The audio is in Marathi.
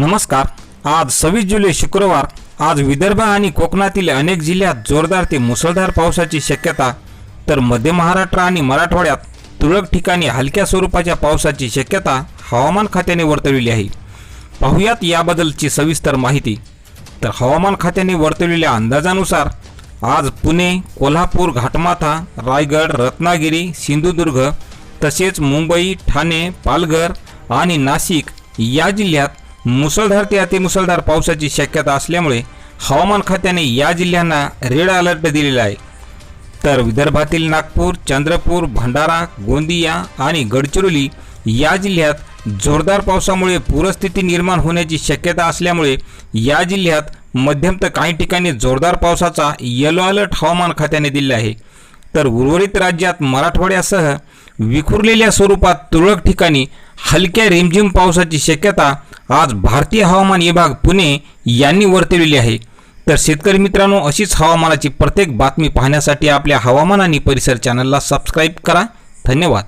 नमस्कार. आज सव्वीस जुलै शुक्रवार. आज विदर्भ आणि कोकणातील अनेक जिल्ह्यात जोरदार ते मुसळधार पावसाची शक्यता. तर मध्य महाराष्ट्र आणि मराठवाड्यात तुरळक ठिकाणी हलक्या स्वरूपाच्या पावसाची शक्यता हवामान खात्याने वर्तवलेली आहे. पाहुयात याबद्दलची सविस्तर माहिती. तर हवामान खात्याने वर्तवलेल्या अंदाजानुसार आज पुणे कोल्हापूर घाटमाथा रायगड रत्नागिरी सिंधुदुर्ग तसेच मुंबई ठाणे पालघर आणि नाशिक या जिल्ह्यात मुसळधार ते अतिमुसळधार पावसाची शक्यता असल्यामुळे हवामान खात्याने या जिल्ह्यांना रेड अलर्ट दिलेला आहे. तर विदर्भातील नागपूर चंद्रपूर भंडारा गोंदिया आणि गडचिरोली या जिल्ह्यात जोरदार पावसामुळे पूरस्थिती निर्माण होण्याची शक्यता असल्यामुळे या जिल्ह्यात मध्यम तर काही ठिकाणी जोरदार पावसाचा येलो अलर्ट हवामान खात्याने दिला आहे. तर उर्वरित राज्यात मराठवाड्यासह विखुरलेल्या स्वरूपात तुरळक ठिकाणी हलक्या रिमझिम पावसाची शक्यता आज भारतीय हवामान विभाग पुणे यांनी वर्तविली आहे. तर शेतकरी मित्रांनो अशीच हवामानाची प्रत्येक बातमी पाहण्यासाठी आपल्या हवामान आणि परिसर चॅनलला सबस्क्राईब करा. धन्यवाद.